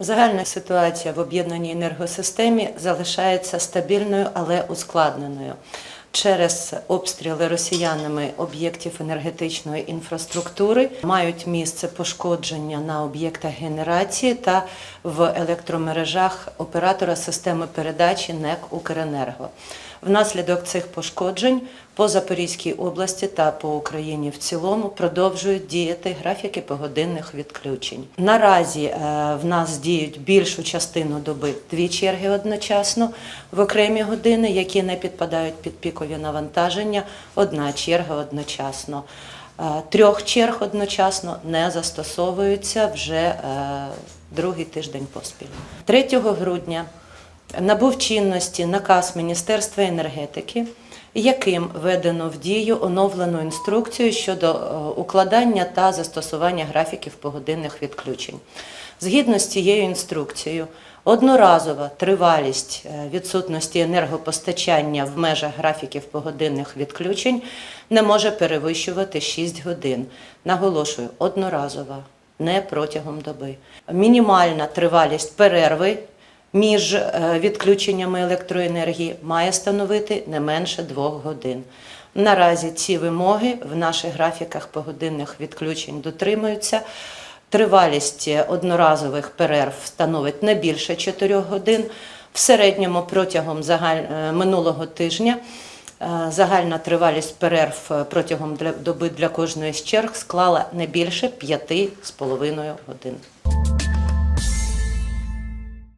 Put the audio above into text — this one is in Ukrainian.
Загальна ситуація в об'єднаній енергосистемі залишається стабільною, але ускладненою. Через обстріли росіянами об'єктів енергетичної інфраструктури мають місце пошкодження на об'єктах генерації та в електромережах оператора системи передачі НЕК Укренерго. Внаслідок цих пошкоджень по Запорізькій області та по Україні в цілому продовжують діяти графіки погодинних відключень. Наразі е, в нас діють більшу частину доби дві черги одночасно в окремі години, які не підпадають під пікові навантаження, одна черга одночасно. Е, Трьох черг одночасно не застосовуються вже е, другий тиждень поспіль. 3 грудня набув чинності наказ Міністерства енергетики, яким введено в дію оновлену інструкцію щодо е, укладання та застосування графіків погодинних відключень. Згідно з цією інструкцією, одноразова тривалість е, відсутності енергопостачання в межах графіків погодинних відключень не може перевищувати 6 годин. Наголошую, одноразова, не протягом доби. Мінімальна тривалість перерви між е, відключеннями електроенергії має становити не менше двох годин. Наразі ці вимоги в наших графіках погодинних відключень дотримуються. Тривалість одноразових перерв становить не більше 4 годин. В середньому протягом загаль- е, минулого тижня е, загальна тривалість перерв е, протягом доби для кожної з черг склала не більше 5,5 годин.